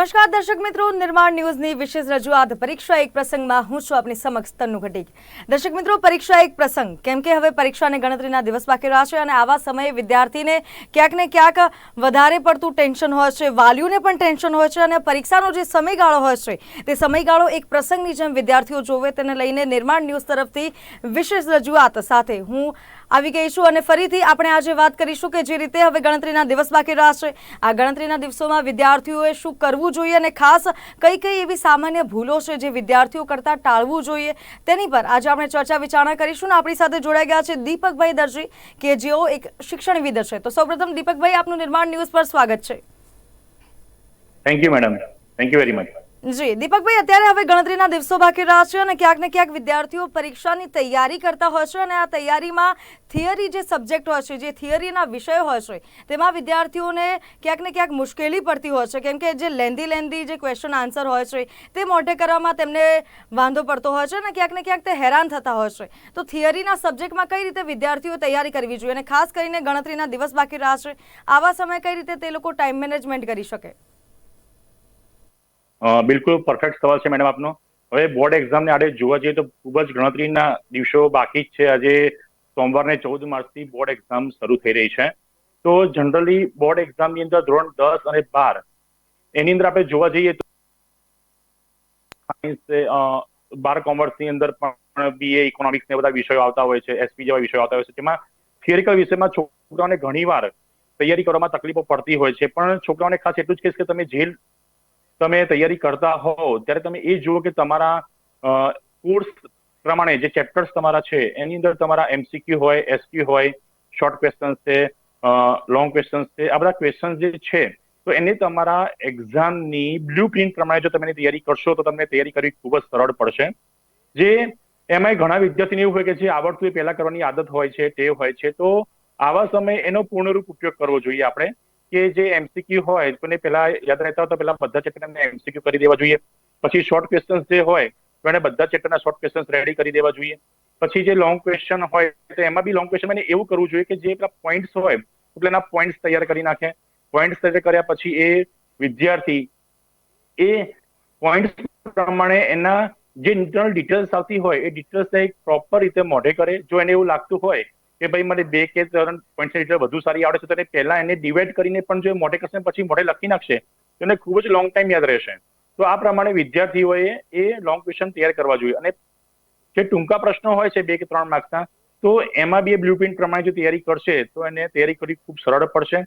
નમસ્કાર, દર્શક મિત્રો. નિર્માણ ન્યૂઝની વિશેષ રજૂઆત. પરીક્ષા એક પ્રસંગમાં હું છું આપની સમક્ષ તનુ ઘટીક. દર્શક મિત્રો, પરીક્ષા એક પ્રસંગ. કેમ કે હવે પરીક્ષાને ગણતરીના દિવસ બાકી રહ્યા છે અને આવા સમયે વિદ્યાર્થીને ક્યાંક ને ક્યાંક વધારે પડતું ટેન્શન હોય છે, વાલીઓને પણ ટેન્શન હોય છે અને પરીક્ષાનો જે સમયગાળો હોય છે, તે સમયગાળો એક પ્રસંગની જેમ વિદ્યાર્થીઓ જોવે. તેને લઈને નિર્માણ ન્યૂઝ તરફથી વિશેષ રજૂઆત સાથે હું આવી ગઈ છું અને ફરીથી આપણે આજે વાત કરીશું કે જે રીતે હવે ગણતરીના દિવસ બાકી રહ્યા છે. આ ગણતરીના દિવસોમાં વિદ્યાર્થીઓએ શું કરવું જોઈએ અને ખાસ કઈ કઈ એવી સામાન્ય ભૂલો છે જે વિદ્યાર્થીઓ કરતાં ટાળવું જોઈએ તેની પર આજે આપણે ચર્ચા વિચારણા કરીશું. ને આપણી સાથે જોડાઈ ગયા છે દીપકભાઈ દરજી, કે જેઓ એક શિક્ષણવિદ છે. તો સૌપ્રથમ દીપકભાઈ, આપનું નિર્માણ ન્યૂઝ પર સ્વાગત છે. Thank you madam thank you very much જી દીપકભાઈ, અત્યારે હવે ગણતરીના દિવસો બાકી રહ્યા છે અને ક્યાંક ને ક્યાંક વિદ્યાર્થીઓ પરીક્ષાની તૈયારી કરતા હોય છે અને આ તૈયારીમાં થિયરી જે સબ્જેક્ટ હોય છે, જે થિયરીના વિષયો હોય છે, તેમાં વિદ્યાર્થીઓને ક્યાંક ને ક્યાંક મુશ્કેલી પડતી હોય છે. કેમ કે જે લેન્ધી લેન્ધી જે ક્વેશ્ચન આન્સર હોય છે, તે મોઢે કરવામાં તેમને વાંધો પડતો હોય છે અને ક્યાંક ને ક્યાંક તે હેરાન થતા હોય છે. તો થિયરીના સબ્જેક્ટમાં કઈ રીતે વિદ્યાર્થીઓ તૈયારી કરવી જોઈએ અને ખાસ કરીને ગણતરીના દિવસ બાકી રહ્યા છે, આવા સમયે કઈ રીતે તે લોકો ટાઈમ મેનેજમેન્ટ કરી શકે? બિલકુલ પરફેક્ટ સવાલ છે મેડમ આપનો. હવે બોર્ડ એક્ઝામને આડે જોવા જઈએ તો ખૂબ જ ગણતરીના દિવસો બાકી જ છે. આજે સોમવારને ચૌદ માર્ચથી બોર્ડ એક્ઝામ શરૂ થઈ રહી છે. તો જનરલી બોર્ડ એક્ઝામની અંદર ધોરણ દસ અને બાર, એની અંદર આપણે જોવા જઈએ તો સાયન્સ બાર કોમર્સની અંદર પણ બીએ ઇકોનોમિક્સ ને બધા વિષયો આવતા હોય છે એસપી જેવા વિષયો આવતા હોય છે. તેમાં થિયરિકલ વિષયમાં છોકરાઓને ઘણીવાર તૈયારી કરવામાં તકલીફો પડતી હોય છે. પણ છોકરાઓને ખાસ એટલું જ કહીશ કે તમે જે તમે તૈયારી કરતા હોવ, ત્યારે તમે એ જુઓ કે તમારા કોર્સ પ્રમાણે જે ચેપ્ટર્સ તમારા છે, એની અંદર તમારા એમસીક્યુ હોય એસક્યુ હોય શોર્ટ ક્વેશ્ચન્સ છે લોંગ ક્વેશ્ચન્સ છે, આ બધા ક્વેશ્ચન્સ જે છે, તો એને તમારા એક્ઝામની બ્લુ પ્રિન્ટ પ્રમાણે જો તમે એની તૈયારી કરશો, તો તમને તૈયારી કરવી ખૂબ જ સરળ પડશે. જે એમાંય ઘણા વિદ્યાર્થીને એવું હોય કે જે આવડતું એ પહેલા કરવાની આદત હોય છે, ટેવ હોય છે, તો આવા સમયે એનો પૂર્ણરૂપ ઉપયોગ કરવો જોઈએ આપણે. કે જે એમસીક્યુ હોય તો પહેલા યાદ રહેતા હોય તો પહેલા બધા ચેપ્ટરને એમસીક્યુ કરી દેવા જોઈએ. પછી શોર્ટ ક્વેશ્ચન્સ જે હોય, તો એને બધા ચેપ્ટરના શોર્ટ ક્વેશ્ચન્સ રેડી કરી દેવા જોઈએ. પછી જે લોંગ ક્વેશ્ચન હોય, તો એમાં બી લોંગ ક્વેશ્ચન એને એવું કરવું જોઈએ કે જે પેલા પોઈન્ટ્સ હોય એટલે એના પોઈન્ટ્સ તૈયાર કરી નાખે. પોઈન્ટ્સ તૈયાર કર્યા પછી એ વિદ્યાર્થી એ પોઈન્ટ્સ પ્રમાણે એના જે ઇન્ટરનલ ડિટેલ્સ આવતી હોય, એ ડિટેલ્સ એક પ્રોપર રીતે મોઢે કરે. જો એને એવું લાગતું હોય કે ભાઈ મને બે કે ત્રણ પોઈન્ટ લીટર વધુ સારી આવડે છે, તો પહેલા એને ડિવાઈડ કરીને પણ જો મોઢે કરશે પછી મોઢે લખી નાખશે, તો એને ખૂબ જ લોંગ ટાઈમ યાદ રહેશે. તો આ પ્રમાણે વિદ્યાર્થીઓએ એ લોંગ ક્વેશ્ચન તૈયાર કરવા જોઈએ. અને જે ટૂંકા પ્રશ્નો હોય છે, બે કે ત્રણ માર્ક્સના તો એમાં બી એ બ્લુ પ્રિન્ટ પ્રમાણે જો તૈયારી કરશે, તો એને તૈયારી કરવી ખૂબ સરળ પડશે.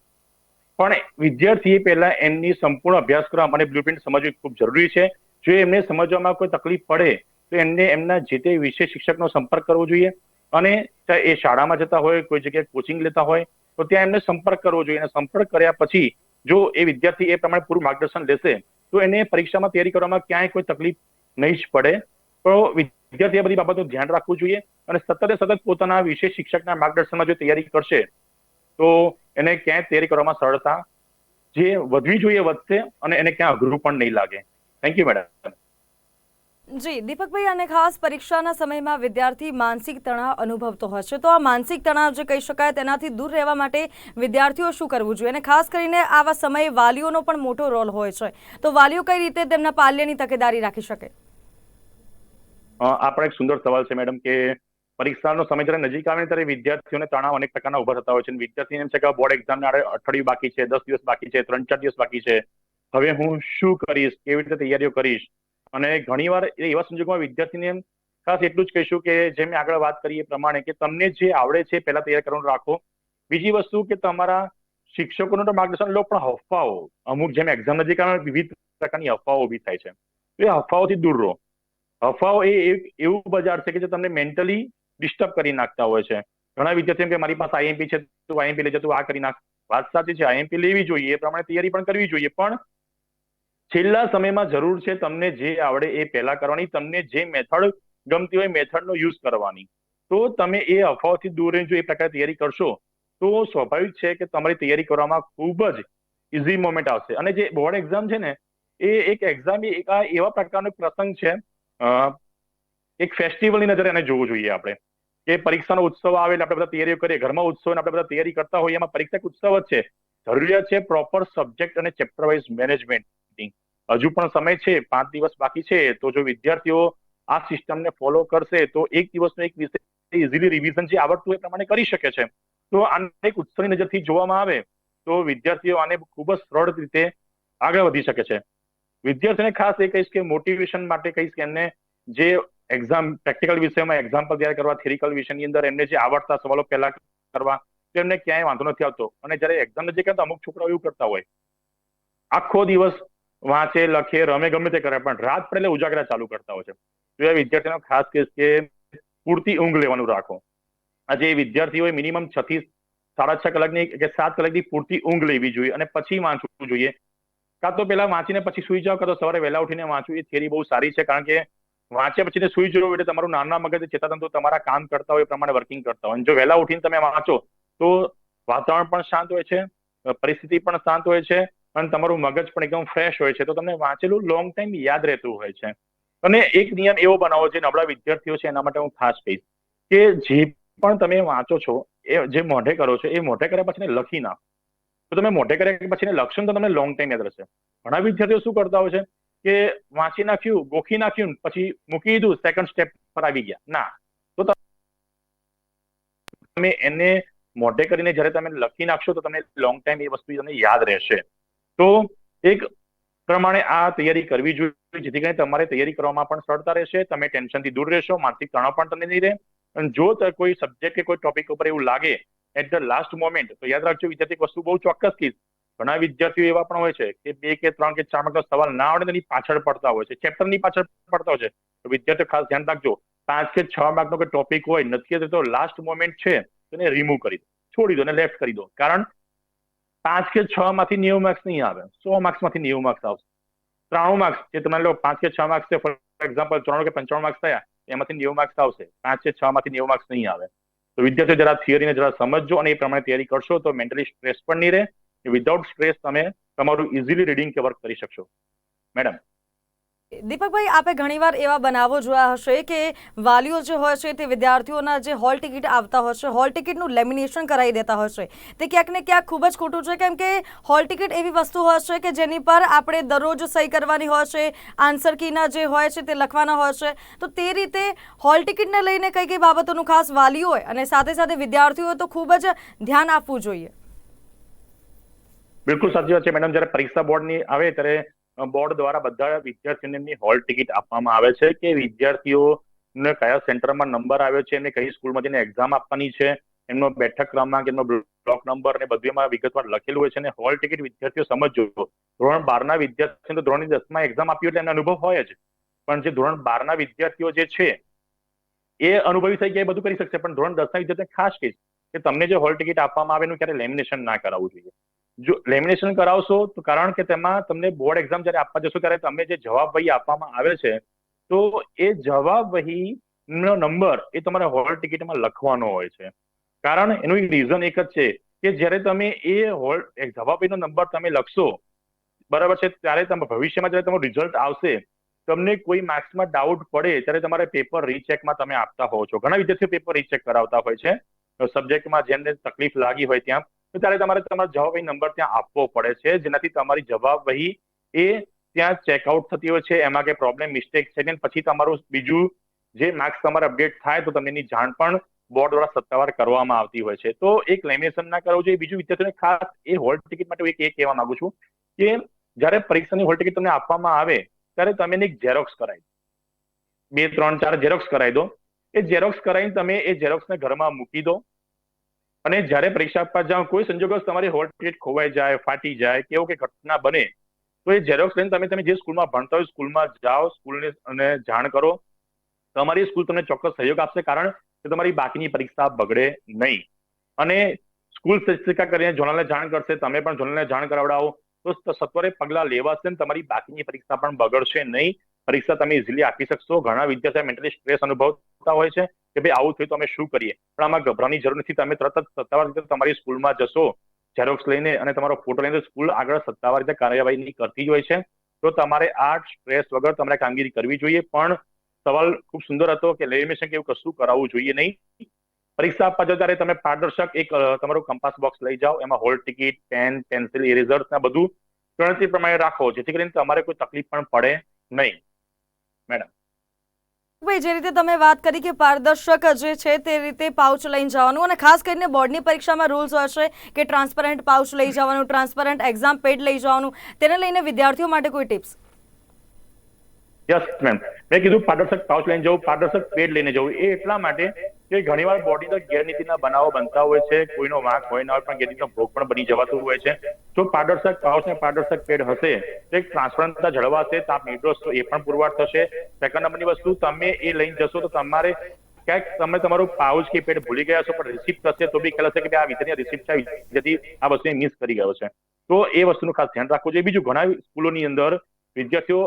પણ વિદ્યાર્થીએ પહેલા એમની સંપૂર્ણ અભ્યાસક્રમ અને બ્લુપ્રિન્ટ સમજવી ખૂબ જરૂરી છે. જો એમને સમજવામાં કોઈ તકલીફ પડે, તો એમને એમના જે તે વિષય શિક્ષકનો સંપર્ક કરવો જોઈએ. અને એ શાળામાં જતા હોય, કોઈ જગ્યાએ કોચિંગ લેતા હોય, તો ત્યાં એમને સંપર્ક કરવો જોઈએ. અને સંપર્ક કર્યા પછી જો એ વિદ્યાર્થી એ પ્રમાણે પૂરું માર્ગદર્શન લેશે, તો એને પરીક્ષામાં તૈયારી કરવામાં ક્યાંય કોઈ તકલીફ નહીં જ પડે. તો વિદ્યાર્થી આ બધી બાબતનું ધ્યાન રાખવું જોઈએ અને સતત સતત પોતાના વિશેષ શિક્ષકના માર્ગદર્શનમાં જો તૈયારી કરશે, તો એને ક્યાંય તૈયારી કરવામાં સરળતા જે વધવી જોઈએ વધશે અને એને ક્યાં અઘરું પણ નહીં લાગે. Thank you madam ji, Deepakbhai, અને ખાસ પરીક્ષાના સમયમાં વિદ્યાર્થી માનસિક તણાવ અનુભવતો છે. તો આ માનસિક તણાવ જે કહી શકાય, તેનાથી દૂર રહેવા માટે વિદ્યાર્થીઓ શું કરવું જોઈએ? અને ખાસ કરીને આવા સમયે વાલીઓનો પણ મોટો રોલ હોય છે. તો વાલીઓ કઈ રીતે તેમના પાલ્યની તકેદારી રાખી શકે? આ પણ એક સુંદર સવાલ છે મેડમ કે પરીક્ષાનો સમય જ્યારે નજીક આવે ત્યારે વિદ્યાર્થીઓને તણાવ અનેક પ્રકારના ઊભા થતા હોય છે. વિદ્યાર્થીને એમ છે કે બોર્ડ એક્ઝામને અઠવાડિયું બાકી છે, દસ દિવસ બાકી છે, ત્રણ ચાર દિવસ બાકી છે. હવે હું શું કરીશ? કેવી રીતે તૈયારીઓ કરીશ? અને ઘણીવાર એવા સંજોગોમાં વિદ્યાર્થીને ખાસ એટલું જ કહીશું કે જેમ આગળ વાત કરી એ પ્રમાણે કે તમને જે આવડે છે પહેલા તૈયાર કરવાનું રાખો. બીજી વસ્તુ કે તમારા શિક્ષકોનું તો માર્ગદર્શન લો, પણ અફવાઓ અમુક જેમ એક્ઝામ નજીક આવે વિવિધ પ્રકારની અફવાઓ ઊભી થાય છે. એ અફવાઓથી દૂર રહો. અફવાઓ એ એવું બજાર છે કે જે તમને મેન્ટલી ડિસ્ટર્બ કરી નાખતા હોય છે. ઘણા વિદ્યાર્થીઓ કે મારી પાસે આઈએમપી છે, તું આઈએમપી લેજે તું આ કરી નાખ. વાત સાચી છે આઈએમપી લેવી જોઈએ, એ પ્રમાણે તૈયારી પણ કરવી જોઈએ, પણ છેલ્લા સમયમાં જરૂર છે તમને જે આવડે એ પહેલા કરવાની, તમને જે મેથડ ગમતી હોય મેથડનો યુઝ કરવાની. તો તમે એ અફવાઓથી દૂર રહીને જો એ પ્રકારે તૈયારી કરશો, તો સ્વાભાવિક છે કે તમારી તૈયારી કરવામાં ખૂબ જ ઇઝી મોમેન્ટ આવશે. અને જે બોર્ડ એક્ઝામ છે ને, એ એક એક્ઝામ એક આ એવા પ્રકારનો પ્રસંગ છે એક ફેસ્ટિવલની નજરે એને જોવું જોઈએ આપણે. કે પરીક્ષાનો ઉત્સવ આવે એટલે આપણે બધા તૈયારીઓ કરીએ. ઘરમાં ઉત્સવ આપણે બધા તૈયારી કરતા હોઈએ, એમાં પરીક્ષા ઉત્સવ જ છે. જરૂરિયાત છે પ્રોપર સબ્જેક્ટ અને ચેપ્ટર વાઇઝ મેનેજમેન્ટ હજુ પણ સમય છે, પાંચ દિવસ બાકી છે, તો જો વિદ્યાર્થીઓ આ સિસ્ટમને ફોલો કરશે, તો એક દિવસનો એક વિષય ઇઝીલી રિવિઝન જે આવડતું એ પ્રમાણે કરી શકે છે. તો આને એક ઉત્સવની નજરથી જોવામાં આવે, તો વિદ્યાર્થીઓ આને ખૂબ જ સરળ રીતે આગળ વધી શકે છે. વિદ્યાર્થીઓને ખાસ એ કહીશ કે મોટિવેશન માટે કહીશ કે એમને જે એક્ઝામ પ્રેક્ટિકલ વિષયમાં એક્ઝામ્પલ તૈયાર કરવા થિયરિકલ વિષયની અંદર એમને જે આવડતા સવાલો પહેલા કરવા, તો એમને ક્યાંય વાંધો નથી આવતો. અને જ્યારે એક્ઝામ નજીક તો અમુક છોકરાઓ એવું કરતા હોય. આખો દિવસ વાંચે, લખે, રમે, ગમે તે કરે, પણ રાત પડે ઉજાગરા ચાલુ કરતા હોય છે. તો એ વિદ્યાર્થીનો ખાસ કેસ કે પૂરતી ઊંઘ લેવાનું રાખો. આજે વિદ્યાર્થીઓએ મિનિમમ છ થી સાડા છ કલાકની કે સાત કલાકની પૂરતી ઊંઘ લેવી જોઈએ અને પછી વાંચવું જોઈએ. કાં તો પેલા વાંચીને પછી સુઈ જાઓ, કાં તો સવારે વહેલા ઉઠીને વાંચવું, એ થિયરી બહુ સારી છે, કારણ કે વાંચ્યા પછી સુઈ જવું એટલે તમારું નાના મગજ ચેતાતંતુ તમારા કામ કરતા હોય એ પ્રમાણે વર્કિંગ કરતા હોય. જો વહેલા ઉઠીને તમે વાંચો તો વાતાવરણ પણ શાંત હોય છે, પરિસ્થિતિ પણ શાંત હોય છે અને તમારું મગજ પણ એકદમ ફ્રેશ હોય છે, તો તમને વાંચેલું લોંગ ટાઈમ યાદ રહેતું હોય છે. અને એક નિયમ એવો બનાવો જે નબળા વિદ્યાર્થીઓ છે, એના માટે હું ખાસ કહીશ કે જે પણ તમે વાંચો છો, એ જે મોઢે કરો છો, એ મોઢે કર્યા પછી લખી નાખો. તો તમે મોઢે કર્યા પછી લખશો તો તમને લોંગ ટાઈમ યાદ રહેશે. ઘણા વિદ્યાર્થીઓ શું કરતા હોય છે કે વાંચી નાખ્યું, ગોખી નાખ્યું પછી મૂકી દીધું સેકન્ડ સ્ટેપ પર આવી ગયા. ના. તો તમે એને મોઢે કરીને જ્યારે તમે લખી નાખશો તો તમને લોંગ ટાઈમ એ વસ્તુ તમને યાદ રહેશે. તો એક પ્રમાણે આ તૈયારી કરવી જોઈએ, જેથી કરીને તમારે તૈયારી કરવામાં પણ સરળતા રહેશે, તમે ટેન્શનથી દૂર રહેશો, માનસિક તણાવ પણ તમને નહીં રહે. અને જો કોઈ સબ્જેક્ટ કે કોઈ ટોપિક ઉપર એવું લાગે એટ ધ લાસ્ટ મોમેન્ટ તો યાદ રાખજો, વિદ્યાર્થી વસ્તુ બહુ ચોક્કસ કીધ ઘણા વિદ્યાર્થીઓ એવા પણ હોય છે કે બે કે ત્રણ કે ચાર માર્કનો સવાલ ના આવડે, તેની પાછળ પડતા હોય છે ચેપ્ટરની પાછળ પડતા હોય છે. તો વિદ્યાર્થીઓ ખાસ ધ્યાન રાખજો, પાંચ કે છ માર્કનો કોઈ ટોપિક હોય, નથી, તો લાસ્ટ મોમેન્ટ છે, તેને રિમૂવ કરી દો, છોડી દો અને લેફ્ટ કરી દો. કારણ પાંચ કે છ માંથી નેવું માર્ક્સ નહીં આવે. સો માર્ક્સમાંથી નેવું માર્ક્સ આવશે. ત્રાણું માર્ક્સ જે તમારે લો, પાંચ કે છ માર્ક્સ છે ફોર એક્ઝામ્પલ ત્રણ કે પંચાણું માર્ક્સ થયા, એમાંથી નેવું માર્ક્સ આવશે. પાંચ કે છ માંથી નેવું માર્ક્સ નહીં આવે. તો વિદ્યાર્થીઓ જરા થિયરીને જરા સમજજો અને એ પ્રમાણે તૈયારી કરશો તો મેન્ટલી સ્ટ્રેસ પણ નહીં રહે. વિધાઉટ સ્ટ્રેસ તમે તમારું ઇઝીલી રીડિંગ કે વર્ક કરી શકશો. મેડમ દીપકભાઈ, આપે ઘણીવાર એવા બનાવો જોયા હશે કે વાલીઓ જે હોય છે તે વિદ્યાર્થીઓના જે હોલ ટિકિટ આવતા હોય છે, હોલ ટિકિટનું લેમિનેશન કરાવી દેતા હોય છે. તે ક્યાંક ને ક્યાંક ખૂબ જ ખોટું છે, કેમ કે હોલ ટિકિટ એવી વસ્તુ હોય છે કે જેની પર આપણે દરરોજ સહી કરવાની હોય છે, આન્સર કીના જે હોય છે તે લખવાના હોય છે. તો તે રીતે હોલ ટિકિટને લઈને કઈ કઈ બાબતોનું ખાસ વાલીઓએ અને સાથે સાથે વિદ્યાર્થીઓએ તો ખૂબ જ ધ્યાન આપવું જોઈએ. બિલકુલ સાચી વાત છે. મેડમ, જયારે પરીક્ષા બોર્ડની આવે ત્યારે બોર્ડ દ્વારા બધા વિદ્યાર્થીઓને હોલ ટિકિટ આપવામાં આવે છે કે વિદ્યાર્થીઓને કયા સેન્ટરમાં નંબર આવ્યો છે એમને કઈ સ્કૂલમાં જઈને એક્ઝામ આપવાની છે, એમનો બેઠક ક્રમાંક, એમનો બ્લોક નંબર ને બધું એમાં વિગતવાર લખેલું હોય છે અને હોલ ટિકિટ વિદ્યાર્થીઓ સમજજો. ધોરણ બારના વિદ્યાર્થીઓ તો ધોરણ દસમાં એક્ઝામ આપી એટલે એમને અનુભવ હોય જ. પણ જે ધોરણ બારના વિદ્યાર્થીઓ જે છે, એ અનુભવી થઈ ગયા બધું કરી શકશે. પણ ધોરણ દસના વિદ્યાર્થીઓને ખાસ કહીશ કે તમને જે હોલ ટિકિટ આપવામાં આવે એનું ક્યારે લેમિનેશન ના કરાવવું જોઈએ. જો લેમિનેશન કરાવશો તો કારણ કે તેમાં તમને બોર્ડ એક્ઝામ જ્યારે આપવા જશો ત્યારે તમે જે જવાબ વહી આપવામાં આવે છે, તો એ જવાબ વહી નો નંબર એ તમારે હોલ ટિકિટમાં લખવાનો હોય છે. કારણ એનું રીઝન એક જ છે કે જ્યારે તમે એ હોલ જવાબ વહીનો નંબર તમે લખશો, બરાબર છે, ત્યારે તમે ભવિષ્યમાં જ્યારે તમારું રિઝલ્ટ આવશે, તમને કોઈ માર્ક્સમાં ડાઉટ પડે ત્યારે તમારે પેપર રીચેકમાં તમે આપતા હોવ છો. ઘણા વિદ્યાર્થીઓ પેપર રીચેક કરાવતા હોય છે. સબ્જેક્ટમાં જેમને તકલીફ લાગી હોય ત્યાં ત્યારે તમારે તમારો જવાબ વહી નંબર ત્યાં આપવો પડે છે. જેનાથી તમારી જવાબ વહી એ ત્યાં ચેકઆઉટ થતી હોય છે. એમાં કે પ્રોબ્લેમ મિસ્ટેક છે ને પછી તમારું બીજું જે માર્ક્સ તમારે અપડેટ થાય તો તમને એની જાણ પણ બોર્ડ દ્વારા સત્તાવાર કરવામાં આવતી હોય છે. તો એક લેમિનેશન ના કરવું જોઈએ. બીજું વિદ્યાર્થીઓને ખાસ એ હોલ ટિકિટ માટે એક એ કહેવા માંગુ છું કે જ્યારે પરીક્ષાની હોલ ટિકિટ તમને આપવામાં આવે, ત્યારે તમે એક ઝેરોક્સ કરાવી બે, ત્રણ, ચાર ઝેરોક્સ કરાવી દો. એ ઝેરોક્સ કરાવીને તમે એ ઝેરોક્સને ઘરમાં મૂકી દો. અને જ્યારે પરીક્ષા આપવા જાઓ, કોઈ સંજોગો તમારી હોલ ટિકિટ ખોવાઈ જાય, ફાટી જાય કે એવું કે ઘટના બને, તો એ ઝેરોક્સ લઈને તમે તમે જે સ્કૂલમાં ભણતા હોય, સ્કૂલમાં જાઓ, સ્કૂલને અને જાણ કરો. તમારી સ્કૂલ તમને ચોક્કસ સહયોગ આપશે કારણ કે તમારી બાકીની પરીક્ષા બગડે નહીં. અને સ્કૂલ શિક્ષિકા કરીને જોનલને જાણ કરશે, તમે પણ જોનલને જાણ કરાવડાવો, તો સત્વરે પગલાં લેવાશે ને તમારી બાકીની પરીક્ષા પણ બગડશે નહીં. પરીક્ષા તમે ઇઝીલી આપી શકશો. ઘણા વિદ્યાર્થીઓ મેન્ટલી સ્ટ્રેસ અનુભવતા હોય છે. કે ભાઈ આવું થયું તો અમે શું કરીએ? પણ આમાં ગભરાની જરૂર નથી. તમે તરત જ સત્તાવાર રીતે તમારી સ્કૂલમાં જશો ઝેરોક્સ લઈને અને તમારો ફોટો લઈને સ્કૂલ આગળ સત્તાવાર રીતે કાર્યવાહી કરતી હોય છે. તો તમારે આ સ્ટ્રેસ વગર તમારે કામગીરી કરવી જોઈએ. પણ સવાલ ખૂબ સુંદર હતો કે લેમિનેશન કે એવું કશું કરાવવું જોઈએ નહીં. પરીક્ષા આપવા જાવ ત્યારે તમે પારદર્શક એક તમારું કંપાસ બોક્સ લઈ જાઓ. એમાં hall ticket pen pencil erasers ના બધું ગણતરી પ્રમાણે રાખો. જેથી કરીને તમારે કોઈ તકલીફ પણ પડે નહીં. મેડમ. ભાઈ, જે રીતે તમે વાત કરી કે પારદર્શક જે છે તે રીતે પાઉચ લઈને જવાનું અને ખાસ કરીને બોર્ડની પરીક્ષામાં રૂલ્સ હશે કે ટ્રાન્સપરન્ટ પાઉચ લઈ જવાનું ટ્રાન્સપરન્ટ એક્ઝામ પેડ લઈ જવાનું, તેને લઈને વિદ્યાર્થીઓ માટે કોઈ ટિપ્સ યસ મેમ મેં કીધું પારદર્શક પાઉચ લઈને જવું, પારદર્શક પેડ લઈને જવું. એ એટલા માટે કે ઘણીવાર બોડી અંદર ગેરનીતિના બનાવો બનતા હોય છે, કોઈનો વાંક હોય ના હોય, પણ ગેરનીતિનો ભોગ પણ બની જવાતું હોય છે. જો પારદર્શક પાઉચ ને પારદર્શક પેડ હશે, તો એક ટ્રાન્સપરન્ટતા જળવાશે, તાપ નિર્દોષ એ પણ પુરવાર થશે. સેકન્ડ નંબરની વસ્તુ, તમે એ લઈને જશો તો તમારે ક્યાંક તમે તમારું પાઉચ કે પેડ ભૂલી ગયા છો પણ રિસિપ્ટ હશે તો બી ખ્યાલ હશે કે આ વિદ્યાર્થી રિસિપ્ટ છે વિદ્યાર્થી આ વસ્તુને મિસ કરી ગયો છે. તો એ વસ્તુનું ખાસ ધ્યાન રાખવું જોઈએ. બીજું, ઘણા સ્કૂલોની અંદર વિદ્યાર્થીઓ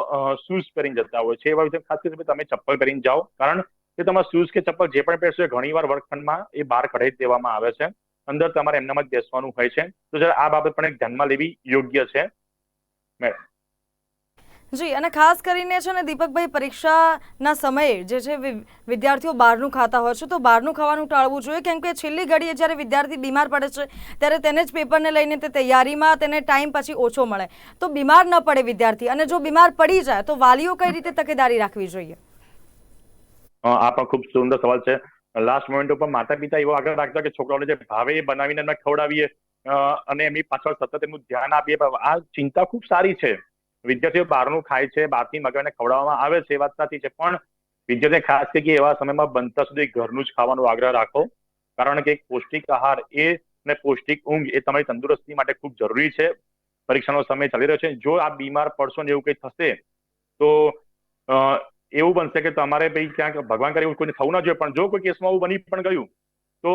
શૂઝ પહેરીને જતા હોય છે. એવા વિશે ખાસ કરીને તમે ચપ્પલ પહેરીને જાઓ. કારણ કે તમારા શૂઝ કે ચપ્પલ જે પણ પહેરશો ઘણીવાર વર્ગખંડમાં એ બહાર કઢાઈ દેવામાં આવે છે. અંદર તમારે એમનામાં જ બેસવાનું હોય છે. તો જરા આ બાબત પણ એક ધ્યાનમાં લેવી યોગ્ય છે. મેડમ. જી, અને ખાસ કરીને છે ને દીપકભાઈ, પરીક્ષાના સમયે જે છે વિદ્યાર્થીઓ બહારનું ખાતા હોય છે, તો બહારનું ખાવાનું ટાળવું જોઈએ. કેમ કે છેલ્લી ઘડીએ જ્યારે વિદ્યાર્થી બીમાર પડે છે, ત્યારે તેને જ પેપરને લઈને તે તૈયારીમાં તેને ટાઈમ પછી ઓછો મળે. તો બીમાર ન પડે વિદ્યાર્થી, અને જો બીમાર પડી જાય, તો વાલીઓ કઈ રીતે તકેદારી રાખવી જોઈએ? આ પણ ખૂબ સુંદર સવાલ છે. લાસ્ટ મોમેન્ટ ઉપર માતા પિતા એવો આગ્રહ રાખતા કે છોકરાઓને જે ભાવે બનાવીને અમે ખવડાવીએ અને એમની પાછળ સતત એમનું ધ્યાન આપીએ. આ ચિંતા ખૂબ સારી છે. વિદ્યાર્થીઓ બહારનું ખાય છે, બહારથી મગાવીને ખવડાવવામાં આવે છે, એ વાત સાચી છે. પણ વિદ્યાર્થી ખાસ કરી એવા સમયમાં બનતા સુધી ઘરનું જ ખાવાનો આગ્રહ રાખો. કારણ કે પૌષ્ટિક આહાર એ અને પૌષ્ટિક ઊંઘ એ તમારી તંદુરસ્તી માટે ખૂબ જરૂરી છે. પરીક્ષાનો સમય ચાલી રહ્યો છે. જો આ બીમાર પડશો ને એવું કંઈ થશે, તો એવું બનશે કે તમારે ભાઈ ક્યાંક ભગવાન કરે એવું કોઈને થવું ના જોઈએ. પણ જો કોઈ કેસમાં એવું બની પણ ગયું, તો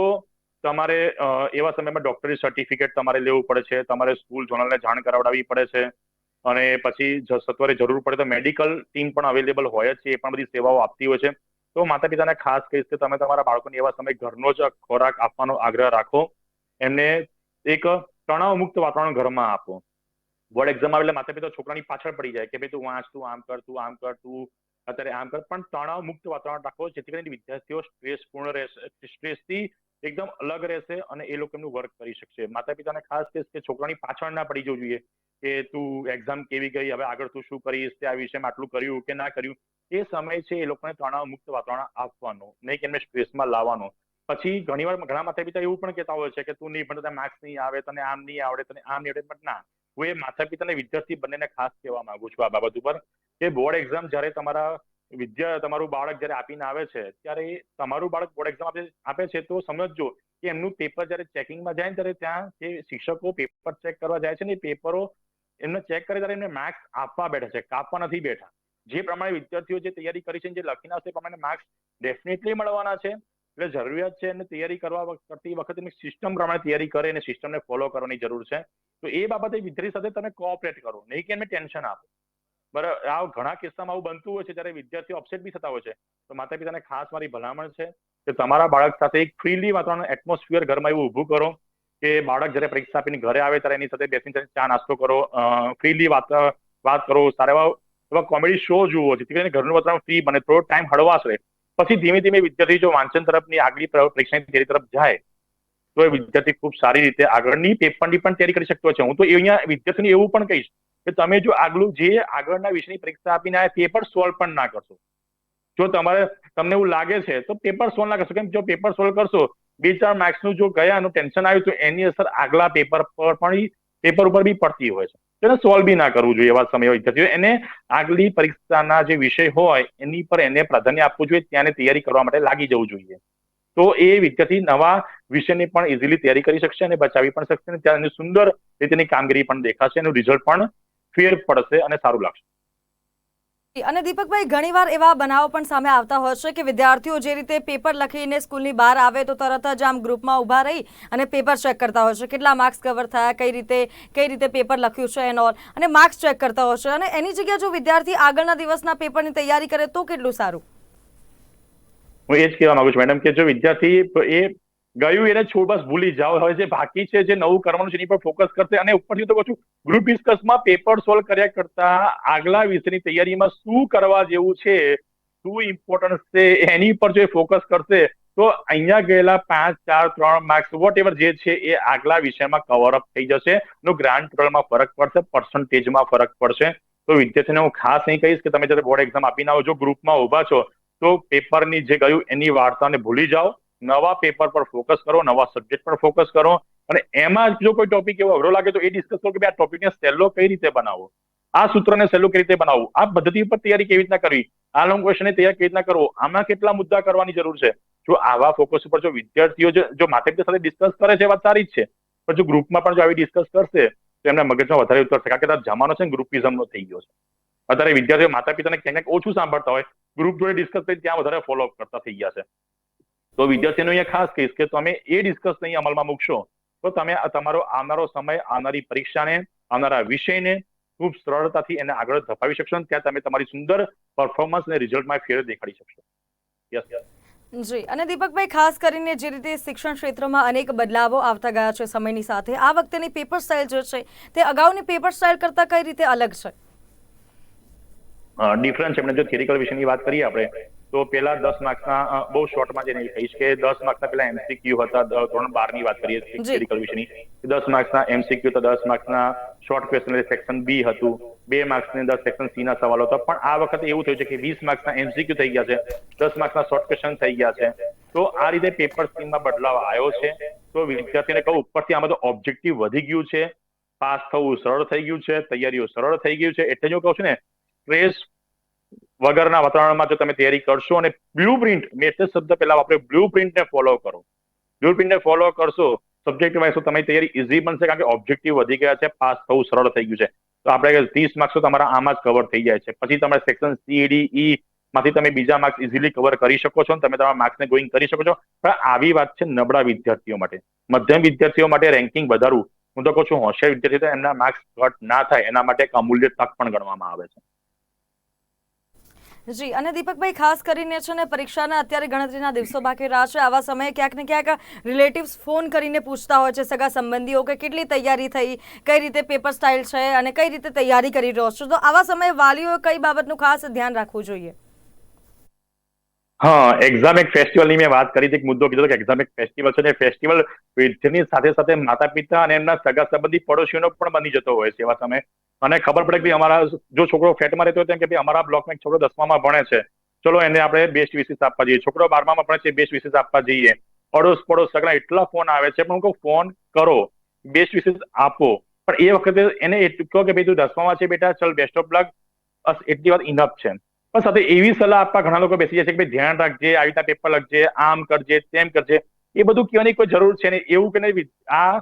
તમારે એવા સમયમાં ડોક્ટરી સર્ટિફિકેટ તમારે લેવું પડે છે. તમારે સ્કૂલ જોનલને જાણ કરાવડાવવી પડે છે. અને પછી સત્વરે જરૂર પડે તો મેડિકલ ટીમ પણ અવેલેબલ હોય જ છે, એ પણ બધી સેવાઓ આપતી હોય છે. તો માતા પિતાને ખાસ કહીશ કે તમે તમારા બાળકોને એવા સમય ઘરનો જ ખોરાક આપવાનો આગ્રહ રાખો. એમને એક તણાવ મુક્ત વાતાવરણ ઘરમાં આપો. બોર્ડ એક્ઝામ આવે એટલે માતા પિતા છોકરાની પાછળ પડી જાય કે ભાઈ તું વાંચ, તું આમ કર, તું આમ કર, તું અત્યારે આમ કર. પણ તણાવ મુક્ત વાતાવરણ રાખો, જેથી કરીને વિદ્યાર્થીઓ સ્ટ્રેસ પૂર્ણ રહેશે સ્ટ્રેસથી એકદમ અલગ રહેશે અને એ લોકો એમનું વર્ક કરી શકશે. માતા પિતાને ખાસ કહીશ કે છોકરાની પાછળ ના પડી જવું જોઈએ. કે તું એક્ઝામ કેવી ગઈ, હવે આગળ તું શું કરીશ, તે આ વિષયમાં આટલું કર્યું કે ના કર્યું. એ સમય છે એ લોકોને તણાવ મુક્ત વાતાવરણ આપવાનું, નહીં કે એમને સ્ટ્રેસમાં લાવવાનો. પછી ઘણીવાર ઘણા માતા પિતા એવું પણ કહેતા હોય છે કે તું નહીં ભણતા માર્ક્સ નહીં આવે, તને આમ નહીં આવડે, તને આમ નહીં આવડે. પણ ના, હું એ માતા પિતાને વિદ્યાર્થી બંનેને ખાસ કહેવા માંગુ છું આ બાબત ઉપર કે બોર્ડ એક્ઝામ જ્યારે તમારા વિદ્યા, તમારું બાળક જ્યારે આપીને આવે છે, ત્યારે તમારું બાળક બોર્ડ એક્ઝામ આપે આપે છે તો સમજજો કે એમનું પેપર જ્યારે ચેકિંગમાં જાય ને ત્યારે ત્યાં જે શિક્ષકો પેપર ચેક કરવા જાય છે ને એ પેપરો એમને ચેક કરે ત્યારે એમને માર્ક્સ આપવા બેઠા છે, કાપવા નથી બેઠા. જે પ્રમાણે વિદ્યાર્થીઓ જે તૈયારી કરી છે જે લખીને આવશે એ પ્રમાણે માર્ક્સ ડેફિનેટલી મળવાના છે. એટલે જરૂરિયાત છે અને તૈયારી કરવા કરતી વખતે સિસ્ટમ પ્રમાણે તૈયારી કરે અને સિસ્ટમને ફોલો કરવાની જરૂર છે. તો એ બાબતે વિદ્યાર્થી સાથે તમે કોઓપરેટ કરો. નહીં કે એમને ટેન્શન આપો. બરાબર આ ઘણા કિસ્સામાં આવું બનતું હોય છે જ્યારે વિદ્યાર્થીઓ અપસેટ બી થતા હોય છે. તો માતા પિતાને ખાસ મારી ભલામણ છે કે તમારા બાળક સાથે એક ફ્રીલી વાતાવરણ એટમોસ્ફિયર ઘરમાં એવું ઊભું કરો. કે બાળક જ્યારે પરીક્ષા આપીને ઘરે આવે ત્યારે એની સાથે બેસીને ચા નાસ્તો કરો ફ્રીલી વાત વાત કરો સારા એવા એવા કોમેડી શો જુઓ જેથી કરીને ઘરનું વાતાવરણ ફ્રી બને થોડો ટાઈમ હળવાશ રહે. પછી ધીમે ધીમે વિદ્યાર્થી જો વાંચન તરફની આગલી પરીક્ષાની તૈયારી તરફ જાય તો એ વિદ્યાર્થી ખૂબ સારી રીતે આગળની પેપરની પણ તૈયારી કરી શકતો હોય છે હું તો અહીંયા વિદ્યાર્થીને એવું પણ કહીશ કે તમે જો આગલું જે આગળના વિષયની પરીક્ષા આપીને આ પેપર સોલ્વ પણ ના કરશો. જો તમારે તમને એવું લાગે છે તો પેપર સોલ્વ ના કરશો. કેમ જો પેપર સોલ્વ કરશો બે ચાર માર્ક્સનું જો ગયાનું ટેન્શન આવ્યું તો એની અસર આગલા પેપર પર પણ પેપર ઉપર બી પડતી હોય છે. તેને સોલ્વ બી ના કરવું જોઈએ એવા સમય વિદ્યાર્થીઓ. એને આગલી પરીક્ષાના જે વિષય હોય, એની પર એને પ્રાધાન્ય આપવું જોઈએ, ત્યાંને તૈયારી કરવા માટે લાગી જવું જોઈએ. તો એ વિદ્યાર્થી નવા વિષયની પણ ઇઝીલી તૈયારી કરી શકશે અને બચાવી પણ શકશે અને ત્યાં સુંદર રીતેની કામગીરી પણ દેખાશે, એનું રિઝલ્ટ પણ ફેર પડશે અને સારું લાગશે. અને દીપકભાઈ, ઘણીવાર એવા બનાવો પણ સામે આવતા હોય છે કે વિદ્યાર્થીઓ જે રીતે પેપર લખીને સ્કૂલની બહાર આવે તો તરત જ આમ ગ્રુપમાં ઊભા રહી અને પેપર ચેક કરતા હોય છે. કેટલા માર્ક્સ કવર થયા, કઈ રીતે કઈ રીતે પેપર લખ્યું છે એનો અને માર્ક્સ ચેક કરતા હોય છે. અને એની જગ્યાએ જો વિદ્યાર્થી આગળના દિવસના પેપરની તૈયારી કરે તો કેટલું સારું? હું એ જ કહેવા માંગુ છું મેડમ કે જો વિદ્યાર્થી એ ગયું એને છોડ બસ ભૂલી જાઓ. હવે જે બાકી છે, જે નવું કરવાનું છે, એની પર ફોકસ કરશે. અને ઉપરથી તો કહું છું ગ્રુપ ડિસ્કસમાં પેપર સોલ્વ કર્યા કરતા આગલા વિષયની તૈયારીમાં શું કરવા જેવું છે, શું ઇમ્પોર્ટન્સ છે, એની પર જો ફોકસ કરશે, તો અહીંયા ગયેલા પાંચ, ચાર, ત્રણ માર્ક્સ વોટ એવર જે છે, એ આગલા વિષયમાં કવર અપ થઈ જશે. નો ગ્રાન્ડ ટોટલમાં ફરક પડશે પર્સન્ટેજમાં ફરક પડશે. તો વિદ્યાર્થીને હું ખાસ નહીં કહીશ કે તમે જ્યારે બોર્ડ એક્ઝામ આપીને આવો જો ગ્રુપમાં ઊભા છો, તો પેપરની જે ગયું એની વાર્તાને ભૂલી જાઓ. નવા પેપર પર ફોકસ કરો, નવા સબ્જેક્ટ પર ફોકસ કરો. અને એમાં જો કોઈ ટોપિક એવો અઘરો લાગે તો એ ડિસ્કસ કરો કે આ ટોપિકને સહેલો કઈ રીતે બનાવો આ સૂત્રને સહેલું કઈ રીતે બનાવવું? આ પદ્ધતિ ઉપર તૈયારી કેવી રીતના કરવી? આ લોંગ ક્વેશ્ચનની તૈયાર કેવી રીતના કરવો? આમાં કેટલા મુદ્દા કરવાની જરૂર છે? જો આવા ફોકસ ઉપર જો વિદ્યાર્થીઓ જો માતા સાથે ડિસ્કસ કરે છે વાત સારી જ છે. પણ જો ગ્રુપમાં પણ જો આવી ડિસ્કસ કરશે, તો એમના મગજમાં વધારે ઉતરશે કારણ કે તાર જમાનો છે ને ગ્રુપિઝમનો થઈ ગયો છે. અત્યારે વિદ્યાર્થીઓ માતા પિતાને ક્યાંક ઓછું સાંભળતા હોય. ગ્રુપ જોડે ડિસ્કસ કરી ત્યાં વધારે ફોલોઅપ કરતા થઈ ગયા છે. તો વિદ્યાર્થીઓને અહીંયા ખાસ કહીશ કે તમે એ ડિસ્કસ નહીં અમલમાં મૂકશો તો તમે તમારો આવનારો સમય આવનારી પરીક્ષાને આવનારા વિષયને ખૂબ સરળતાથી એને આગળ ધપાવી શકશો અને ત્યાં તમે તમારી સુંદર પરફોર્મન્સ અને રિઝલ્ટમાં ફેર દેખાડી શકશો. યસ જી અને દીપકભાઈ ખાસ કરીને જે રીતે શિક્ષણ ક્ષેત્રમાં અનેક બદલાવો આવતા ગયા છે સમયની સાથે આ વખતેની પેપર સ્ટાઇલ જે છે તે અગાઉની પેપર સ્ટાઇલ કરતા કઈ રીતે અલગ છે? ડિફરન્સ એમને જો થિયરિકલ વિશેની વાત કરીએ આપણે તો પેલા દસ માર્ક્સના બહુ શોર્ટમાં જઈને કહીશ કે દસ માર્ક્સના પેલા એમસીક્યુ હતા ધોરણ બારની વાત કરીએ. થિયરિકલ વિષયની દસ માર્ક્સના એમસીક્યુ તો દસ માર્ક્સના શોર્ટ ક્વેશ્ચન સેક્શન બી હતું. બે માર્ક્સની અંદર સેક્શન સી ના સવાલો હતા. પણ આ વખતે એવું થયું છે કે વીસ માર્ક્સના એમસીક્યુ થઈ ગયા છે દસ માર્ક્સના શોર્ટ ક્વેશ્ચન થઈ ગયા છે. તો આ રીતે પેપર સ્કીમમાં બદલાવ આવ્યો છે. તો વિદ્યાર્થીને કહું ઉપરથી આમાં તો ઓબ્જેક્ટિવ વધી ગયું છે. પાસ થવું સરળ થઈ ગયું છે. તૈયારીઓ સરળ થઈ ગયું છે. એટલે જો કહું છું ને સ્ટ્રેસ વગરના વાતાવરણમાં જો તમે તૈયારી કરશો અને બ્લુ પ્રિન્ટ મેં તે શબ્દ પહેલા વાપર્યો બ્લુ પ્રિન્ટને ફોલો કરો. બ્લુ પ્રિન્ટને ફોલો કરશો સબ્જેક્ટ વાઇઝ તો તમારી તૈયારી ઇઝી બનશે કારણ કે ઓબ્જેક્ટિવ વધી ગયા છે પાસ થવું સરળ થઈ ગયું છે. તો આપણે ત્રીસ માર્ક્સ તો તમારા આમાં જ કવર થઈ જાય છે. પછી તમારે સેક્શન સીડી ઈ માંથી તમે બીજા માર્ક્સ ઇઝીલી કવર કરી શકો છો અને તમે તમારા માર્ક્સને ગોઈંગ કરી શકો છો. પણ આવી વાત છે નબળા વિદ્યાર્થીઓ માટે. મધ્યમ વિદ્યાર્થીઓ માટે રેન્કિંગ વધારવું. હું તો કહું છું, હોશિયાર વિદ્યાર્થીઓ એમના માર્ક્સ ઘટ ના થાય, એના માટે એક અમૂલ્ય તક પણ ગણવામાં આવે છે. જી, અને દીપકભાઈ, ખાસ કરીને છે ને પરીક્ષાના અત્યારે ગણતરીના દિવસો બાકી રહ્યા છે. આવા સમયે ક્યાંક ને ક્યાંક રિલેટિવ્સ ફોન કરીને પૂછતા હોય છે સગા સંબંધીઓ કે કેટલી તૈયારી થઈ, કઈ રીતે પેપર સ્ટાઇલ છે અને કઈ રીતે તૈયારી કરી રહ્યો છો. તો આવા સમયે વાલીઓએ કઈ બાબતનું ખાસ ધ્યાન રાખવું જોઈએ? હા એક્ઝામ એક ફેસ્ટિવલની મેં વાત કરી હતી મુદ્દો કીધો કે એક્ઝામ એક ફેસ્ટિવલ છે ને ફેસ્ટિવલ વિદ્યાર્થીની સાથે સાથે માતા પિતા અને એમના સગા સંબંધી પડોશીઓનો પણ બની જતો હોય છે, એવા સમયે. અને ખબર પડે કે અમારા જો છોકરો ફ્લેટમાં રહેતો હોય કે ભાઈ અમારા બ્લોકમાં એક છોકરો દસમામાં ભણે છે. ચલો એને આપણે બેસ્ટ વિશેષ આપવા જઈએ. છોકરો બારમામાં ભણે છે બેસ્ટ વિશેષ આપવા જઈએ. પડોશ પડોશ સગડા એટલા ફોન આવે છે, પણ હું કહું ફોન કરો બેસ્ટ વિશેષ આપો. પણ એ વખતે એને કહો કે ભાઈ તું દસમામાં છે બેટા, ચલ બેસ્ટ ઓફ લક બસ, એટલી વાત ઇનફ છે. પણ સાથે એવી સલાહ આપવા ઘણા લોકો બેસી જાય કે ભાઈ ધ્યાન રાખજે, આવી રીતના પેપર લખજે, આમ કરજે, તેમ કરજે. એ બધું કહેવાની કોઈ જરૂર છે ને એવું કે નહીં આ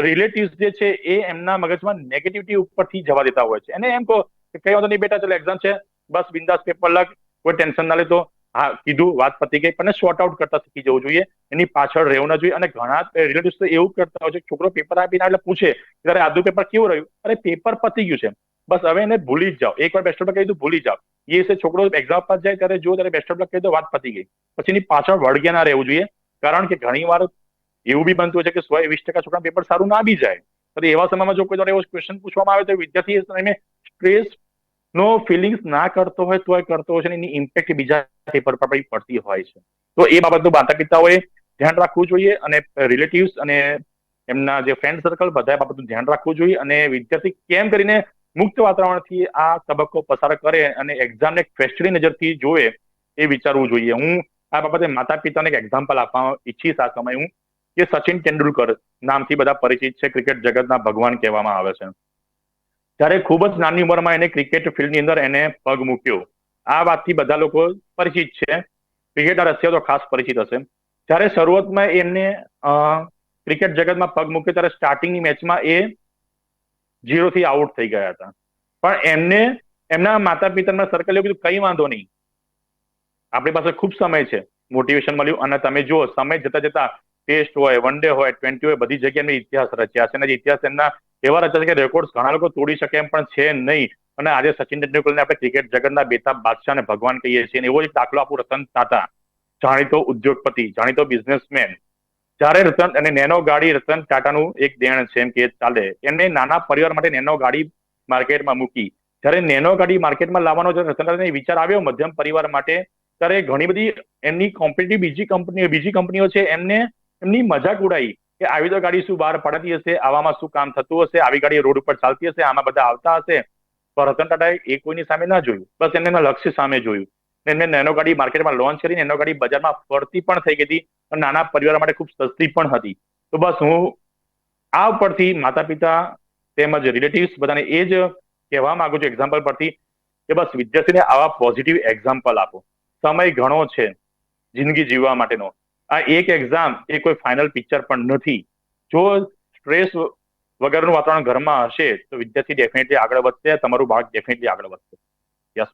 રિલેટિવ્સ જે છે એ એમના મગજમાં નેગેટિવિટી ઉપરથી જવા દેતા હોય છે. અને એમ કહો કે કઈ વાંધો નહીં બેટા, ચલો એક્ઝામ છે. બસ બિંદાસ પેપર લખ. કોઈ ટેન્શન ના લેતો હા, કીધું, વાત પતી ગઈ. પણ શોર્ટ આઉટ કરતા શીખી જવું જોઈએ. એની પાછળ રહેવું ના જોઈએ. અને ઘણા રિલેટિવ્સ તો એવું કરતા હોય છે છોકરો પેપર આપીને એટલે પૂછે તારે આજનું પેપર કેવું રહ્યું? અરે પેપર પતી ગયું છે. બસ હવે એને ભૂલી જ જાઓ. એકવાર બેસ્ટ ઓફ કહી દઉં ભૂલી જાઓ. એ છે છોકરો એક્ઝામ પાસ જાય ત્યારે જો ત્યારે બેસ્ટ ઓફ કહી દો, વાત પતી ગઈ. પછી એની પાછળ વળગ્યા ના રહેવું જોઈએ. કારણ કે ઘણી વાર એવું બી બનતું હોય છે કે સો વીસ ટકા છોકરા પેપર સારું ના બી જાય. તો એવા સમયમાં જો કોઈ દ્વારા એવો ક્વેશ્ચન પૂછવામાં આવે તો વિદ્યાર્થી એ સમયે સ્ટ્રેસ નો ફિલિંગ્સ ના કરતો હોય તોય કરતો હોય છે એની ઇમ્પેક્ટ બીજા પેપર પર પડતી હોય છે. તો એ બાબતનું માતા પિતાઓએ ધ્યાન રાખવું જોઈએ અને રિલેટિવ્સ અને એમના જે ફ્રેન્ડ સર્કલ બધા બાબતનું ધ્યાન રાખવું જોઈએ અને વિદ્યાર્થી કેમ કરીને મુક્ત વાતાવરણથી આ તબક્કો પસાર કરે અને એક્ઝામને એક ફેસ્ટની નજરથી જોવે એ વિચારવું જોઈએ. હું આ બાબતે માતા પિતાને એક એક્ઝામ્પલ આપવા ઈચ્છીશ આ સમય હું, કે સચિન તેંડુલકર નામથી બધા પરિચિત છે. ક્રિકેટ જગતના ભગવાન કહેવામાં આવે છે. ત્યારે ખૂબ જ નાની ઉંમરમાં એને ક્રિકેટ ફિલ્ડની અંદર એને પગ મૂક્યો. આ વાતથી બધા લોકો પરિચિત છે. ક્રિકેટર હશે તો ખાસ પરિચિત હશે. જ્યારે શરૂઆતમાં એમને ક્રિકેટ જગતમાં પગ મૂક્યો, ત્યારે સ્ટાર્ટિંગની મેચમાં એ ઝીરો થી આઉટ થઈ ગયા હતા. પણ એમને, એમના માતા પિતાના સર્કલ કીધું, કઈ વાંધો નહીં. આપણી પાસે ખૂબ સમય છે. મોટિવેશન મળ્યું અને તમે જુઓ, સમય જતા જતા ટેસ્ટ હોય વન ડે હોય ટ્વેન્ટી હોય, બધી જગ્યાએ ઇતિહાસ રચ્યા છે. અને ઇતિહાસ એમના એવા રચ્યા છે કે રેકોર્ડ ઘણા લોકો તોડી શકે એમ પણ છે નહીં. અને આજે સચિન તેંડુલકરને આપણે ક્રિકેટ જગતના બેતાબ બાદશાહ અને ભગવાન કહીએ છીએ. એવો જ દાખલો આપણું રતન તાતા જાણીતો ઉદ્યોગપતિ, જાણીતો બિઝનેસમેન જ્યારે રતન અને નેનો ગાડી રતન ટાટાનું એક દેણ છે એમ કે ચાલે. એમને નાના પરિવાર માટે નેનો ગાડી માર્કેટમાં મૂકી. જ્યારે નેનો ગાડી માર્કેટમાં લાવવાનો જ્યારે રતન ટાટાને વિચાર આવ્યો મધ્યમ પરિવાર માટે. ત્યારે ઘણી બધી એમની કોમ્પિટિટિવ બીજી કંપનીઓ બીજી કંપનીઓ છે, એમને એમની મજાક ઉડાઈ કે આવી તો ગાડી શું બહાર પડતી હશે, આવામાં શું કામ થતું હશે, આવી ગાડી રોડ ઉપર ચાલતી હશે, આમાં બધા આવતા હશે. પણ રતન ટાટાએ એ કોઈની સામે ના જોયું. બસ એમને એના લક્ષ્ય સામે જોયું. એમને નેનો ગાડી માર્કેટમાં લોન્ચ કરી નેનો ગાડી બજારમાં ફરતી પણ થઈ ગઈ હતી. નાના પરિવાર માટે ખૂબ સસ્તી પણ હતી. તો બસ હું આ ઉપરથી માતા પિતા તેમજ રિલેટિવ્સ બધાને એ જ કહેવા માંગુ છું એક્ઝામ્પલ પરથી કે બસ વિદ્યાર્થીને આવા પોઝિટિવ એક્ઝામ્પલ આપો. સમય ઘણો છે જિંદગી જીવવા માટેનો. આ એક એક્ઝામ એ કોઈ ફાઇનલ પિક્ચર પણ નથી. જો સ્ટ્રેસ વગરનું વાતાવરણ ઘરમાં હશે તો વિદ્યાર્થી ડેફિનેટલી આગળ વધશે, તમારું બાળક ડેફિનેટલી આગળ વધશે. યસ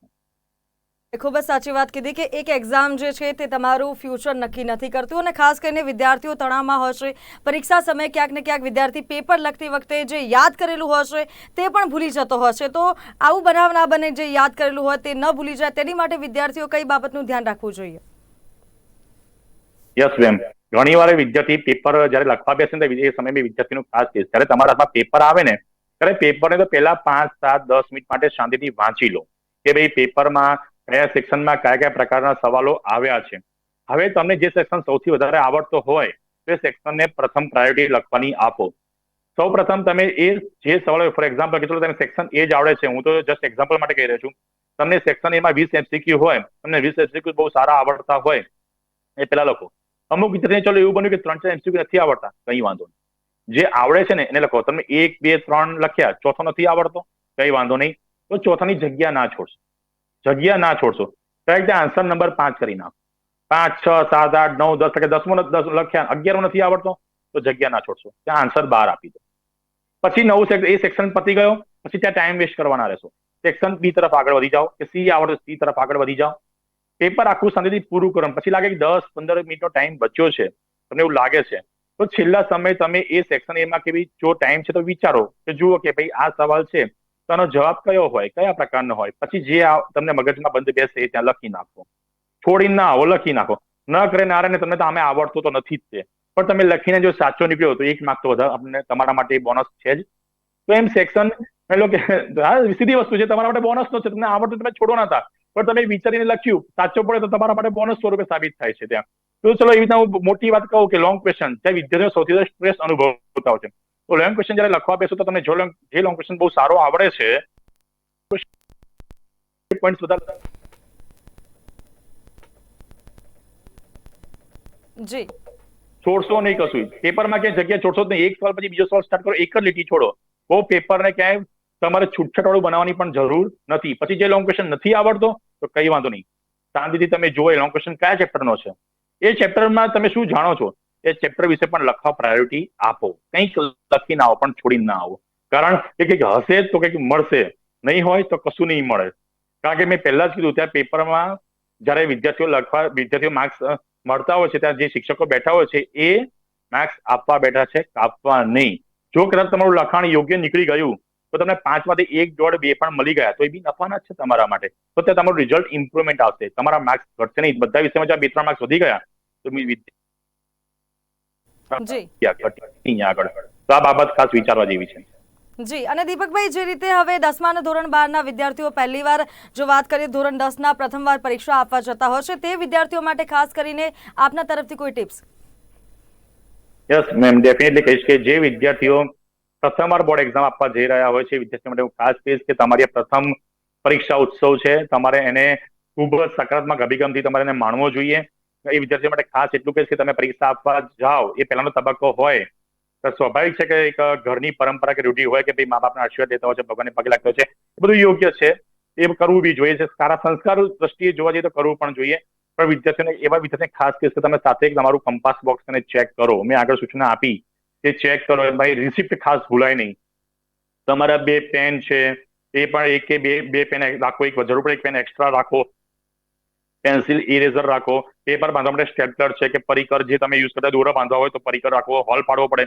ખૂબ જ સાચી વાત કીધી કે એક એક્ઝામ જે છે તે તમારું ફ્યુચર નક્કી નથી કરતું અને ખાસ કરીને વિદ્યાર્થીઓ તણાવમાં હશે પરીક્ષા સમયે ક્યાંક ને ક્યાંક વિદ્યાર્થી પેપર લખતી વખતે જે યાદ કરેલું હશે તે પણ ભૂલી જતો હશે તો આવું બનાવ ના બને જે યાદ કરેલું હોય તે ન ભૂલી જાય તેની માટે વિદ્યાર્થીઓ કઈ બાબતનું ધ્યાન રાખવું જોઈએ? યસ મેમ ઘણી વાર વિદ્યાર્થી પેપર જયારે લખવા બેસે ને એ સમયે વિદ્યાર્થીનું ખાસ કેસ જ્યારે તમારા હાથમાં પેપર આવે ને, ત્યારે પેપરને તો પહેલા પાંચ, સાત, દસ મિનિટ માટે શાંતિથી વાંચી લો કે ભાઈ પેપરમાં કયા સેક્શનમાં કયા કયા પ્રકારના સવાલો આવ્યા છે. હવે તમને જે સેક્શન સૌથી વધારે આવડતો હોય તે સેક્શનને પ્રથમ પ્રાયોરિટી લખવાની આપો. સૌ પ્રથમ તમે એ જે સવાલ ફોર એક્ઝામ્પલ કે ચલો તમે સેક્શન એ જ આવડે છે. હું તો જસ્ટ એક્ઝામ્પલ માટે કહી રહ્યો છું. તમને સેક્શન એમાં વીસ એમસીક્યુ હોય, તમને વીસ એમસીક્યુ બહુ સારા આવડતા હોય, એ પેલા લખો. અમુક વિદ્યાર્થીને ચલો એવું બન્યું કે ત્રણ ચાર એમસીક્યુ નથી આવડતા, કઈ વાંધો નહીં. જે આવડે છે ને, એને લખો. તમે એક, બે, ત્રણ લખ્યા, ચોથો નથી આવડતો, કઈ વાંધો નહીં. તો ચોથાની જગ્યા ના છોડશો. જગ્યા ના છોડશો. કરેક્ટ આન્સર નંબર પાંચ કરી નાખો. પાંચ, છ, સાત, આઠ, નવ, દસ કે દસમો દસ, લખ્યા, અગિયારમો નથી આવડતો, તો જગ્યા ના છોડશો. ત્યાં આન્સર બાર આપી દો. પછી નવું એ સેક્શન પતી ગયો, પછી ત્યાં ટાઈમ વેસ્ટ કરવાના રહેશો. સેક્શન બી તરફ આગળ વધી જાઓ, કે સી આવડે સી તરફ આગળ વધી જાઓ. પેપર આખું શાંતિથી પૂરું કરો. પછી લાગે કે દસ, પંદર મિનિટનો ટાઈમ બચ્યો છે. તમને એવું લાગે છે. તો છેલ્લા સમયે તમે એ સેક્શન એમાં કેવી, જો ટાઈમ છે તો વિચારો, કે જુઓ કે ભાઈ આ સવાલ છે. તો આનો જવાબ કયો હોય, કયા પ્રકારનો હોય, પછી જે તમને મગજમાં બંધ બેસે ત્યાં લખી નાખો. છોડીને ના આવો, લખી નાખો. ન કરે ના ને તમને તો આમે આવડતું તો નથી જ તે. પણ તમે લખીને જો સાચો નીકળ્યો તો એક માર્ક તો વધારે આપણને તમારા માટે બોનસ છે જ. તો એમ સેક્શન એટલે કે સીધી વસ્તુ છે, તમારા માટે બોનસ નો છે, તમને આવડતું તમે છોડો ના હતા પણ તમે વિચારીને લખ્યું, સાચો પડે તો તમારા માટે બોનસ સ્વરૂપે સાબિત થાય છે ત્યાં. તો ચલો એવી રીતના હું મોટી વાત કહું કે લોંગ ક્વેશ્ચન ત્યાં વિદ્યાર્થીઓ સૌથી વધારે સ્ટ્રેસ અનુભવતા હોય છે. તો લોંગ ક્વેશ્ચન જયારે લખવા બેસો તો તમને જો લોંગ જે લોંગ ક્વેશ્ચન બહુ સારો આવડે છે જી. છોડશો નહીં કશું. પેપરમાં ક્યાંય જગ્યા છોડશો નહીં. એક સવાલ પછી બીજો સવાલ સ્ટાર્ટ કરો એક જ લીટી છોડો. બહુ પેપરને ક્યાંય તમારે છૂટછાટવાળું બનાવવાની પણ જરૂર નથી. પછી જે લોંગ ક્વેશ્ચન નથી આવડતો તો કઈ વાંધો નહીં. શાંતિથી તમે જોઈ એ લોંગ ક્વેશ્ચન કયા ચેપ્ટરનો છે. એ ચેપ્ટરમાં તમે શું જાણો છો? એ ચેપ્ટર વિશે પણ લખવા પ્રાયોરિટી આપો. કંઈક લખીને આવો, પણ છોડીને ના આવો. કારણ કે કંઈક હશે તો કંઈક મળશે. નહીં હોય તો કશું નહીં મળે. કારણ કે મેં પહેલા જ કીધું, ત્યાં પેપરમાં જ્યારે વિદ્યાર્થીઓ લખવા, વિદ્યાર્થીઓ માર્ક્સ મળતા હોય છે, ત્યાં જે શિક્ષકો બેઠા હોય છે, એ માર્ક્સ આપવા બેઠા છે, કાપવા નહીં. જો કદાચ તમારું લખાણ યોગ્ય નીકળી ગયું, તો તમને પાંચમાંથી એક દોઢ, બે પણ મળી ગયા, તો એ બી નફાના જ છે તમારા માટે. તો ત્યાં તમારું રિઝલ્ટ ઇમ્પ્રુવમેન્ટ આવશે. તમારા માર્ક્સ ઘટશે નહીં. બધા વિષયમાં જ્યાં બે, ત્રણ માર્ક્સ વધી ગયા, તો આગળ. તો આ બાબત ખાસ વિચારવા જેવી છે. જી. અને દીપકભાઈ જે રીતે હવે દસમા અને ધોરણ બારના વિદ્યાર્થીઓ પહેલી વાર જો વાત કરીએ ધોરણ દસના પ્રથમવાર પરીક્ષા આપવા જતા હોય છે તે વિદ્યાર્થીઓ માટે ખાસ કરીને આપના તરફથી કોઈ ટિપ્સ? યસ મેમ ડેફિનેટલી કહીશ કે જે વિદ્યાર્થીઓ પ્રથમવાર બોર્ડ એક્ઝામ આપવા જઈ રહ્યા હોય છે વિદ્યાર્થીઓ માટે હું ખાસ કહીશ કે તમારી પ્રથમ પરીક્ષા ઉત્સવ છે. તમારે એને ખૂબ જ સકારાત્મક અભિગમથી તમારે એને માણવો જોઈએ. એ વિદ્યાર્થીઓ માટે ખાસ એટલું કહીશ કે તમે પરીક્ષા આપવા જાઓ, એ પહેલાનો તબક્કો હોય, તો સ્વાભાવિક છે કે એક ઘરની પરંપરા કે રૂઢી હોય કે ભાઈ મા બાપના આશીર્વાદ દેતા હોય છે, ભગવાનને પગ લાગતો છે, એ બધું યોગ્ય છે, એ કરવું બી જોઈએ છે. સારા સંસ્કાર દ્રષ્ટિએ જોવા જઈએ તો કરવું પણ જોઈએ. પણ વિદ્યાર્થીઓને, એવા વિદ્યાર્થીને ખાસ કહીશ કે તમે સાથે તમારું કંપાસ બોક્સ અને ચેક કરો. મેં આગળ સૂચના આપી એ ચેક કરો. ભાઈ રિસિપ્ટ ખાસ ભૂલાય નહીં. તમારા બે પેન છે, એ પણ એક કે બે બે પેન રાખો, એક જરૂર પડે, એક પેન એક્સ્ટ્રા રાખો. પેન્સિલ ઇરેઝર રાખો. પેપર બાંધવા માટે સ્ટેપલર છે કે પરિકર જે તમે યુઝ કરતા દોરો બાંધવા હોય તો પરિકર રાખવો હોલ પાડવો પડે.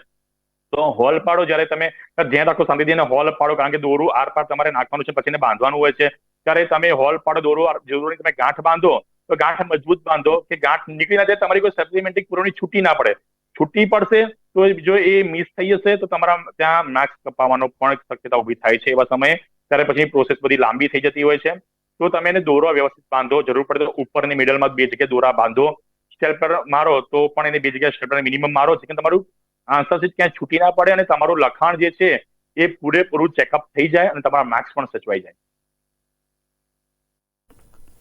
તો હોલ પાડો જ્યારે તમે ધ્યાન રાખો શાંતિથી હોલ પાડો, કારણ કે દોરું આર પાર તમારે નાખવાનું છે, પછી બાંધવાનું હોય છે. ત્યારે તમે હોલ પાડો, દોરું જરૂરી તમે ગાંઠ બાંધો, તો ગાંઠ મજબૂત બાંધો કે ગાંઠ નીકળી ના જાય, તમારી કોઈ સપ્લિમેન્ટરી પુરવણી છૂટી ના પડે. છૂટી પડશે, તો જો એ મિસ થઈ જશે, તો તમારા ત્યાં માર્ક્સ કપાવવાનો પણ શક્યતા ઊભી થાય છે એવા સમયે. ત્યારે પછી પ્રોસેસ બધી લાંબી થઈ જતી હોય છે. તો તમે એને દોરો વ્યવસ્થિત બાંધો, જરૂર પડે તો ઉપરની મિડલમાં બે જગ્યાએ દોરા બાંધો. સ્ટેલ મારો તો પણ એને બે જગ્યાએ સ્ટેલ મિનિમમ મારો છે કે તમારું આન્સર શીટ ક્યાંય છૂટી ના પડે અને તમારું લખાણ જે છે એ પૂરેપૂરું ચેકઅપ થઈ જાય અને તમારા માર્ક્સ પણ સચવાઈ જાય.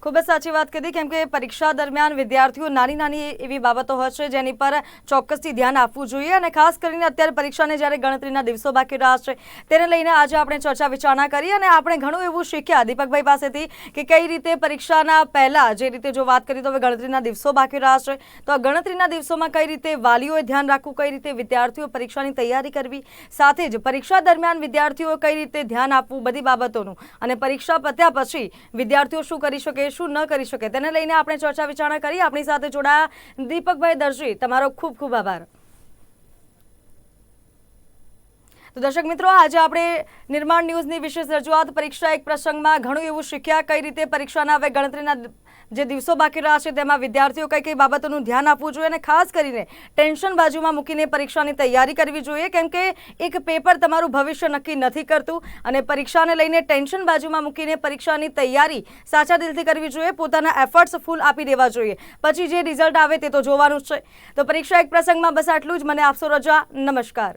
ખૂબ જ સાચી વાત કીધી, કેમ કે પરીક્ષા દરમિયાન વિદ્યાર્થીઓ નાની નાની એવી બાબતો હોય છે જેની પર ચોક્કસથી ધ્યાન આપવું જોઈએ અને ખાસ કરીને અત્યારે પરીક્ષાને જ્યારે ગણતરીના દિવસો બાકી રહ્યા છે, તેને લઈને આજે આપણે ચર્ચા વિચારણા કરી અને આપણે ઘણું એવું શીખ્યા દીપકભાઈ પાસેથી કે કઈ રીતે પરીક્ષાના પહેલા જે રીતે જો વાત કરીએ તો હવે ગણતરીના દિવસો બાકી રહ્યા છે, તો ગણતરીના દિવસોમાં કઈ રીતે વાલીઓએ ધ્યાન રાખવું, કઈ રીતે વિદ્યાર્થીઓ પરીક્ષાની તૈયારી કરવી, સાથે જ પરીક્ષા દરમિયાન વિદ્યાર્થીઓ કઈ રીતે ધ્યાન આપવું બધી બાબતોનું અને પરીક્ષા પત્યા પછી વિદ્યાર્થીઓ શું કરી શકે શું ન કરી શકે? તેને લઈને આપણે ચર્ચા વિચારણા કરી. આપણી સાથે જોડાયા દીપકભાઈ દરજી. તમારો ખૂબ ખૂબ આભાર. તો દર્શક મિત્રો, આજે આપણે નિર્માણ ન્યૂઝની વિશેષ રજૂઆત. પરીક્ષા એક પ્રસંગમાં ઘણું એવું શીખ્યા કઈ રીતે પરીક્ષાના હવે ગણતરીના જે દિવસો બાકી રહ્યા છે તેમાં વિદ્યાર્થીઓ કઈ કઈ બાબતોનું ધ્યાન આપવું જોઈએ અને ખાસ કરીને ટેન્શન બાજુમાં મૂકીને પરીક્ષાની તૈયારી કરવી જોઈએ. કેમ કે એક પેપર તમારું ભવિષ્ય નક્કી નથી કરતું અને પરીક્ષાને લઈને ટેન્શન બાજુમાં મૂકીને પરીક્ષાની તૈયારી સાચા દિલથી કરવી જોઈએ, પોતાના એફર્ટ્સ ફૂલ આપી દેવા જોઈએ. પછી જે રિઝલ્ટ આવે તે તો જોવાનું જ છે. તો પરીક્ષા એક પ્રસંગમાં બસ આટલું જ. મને આપશો રજા. નમસ્કાર.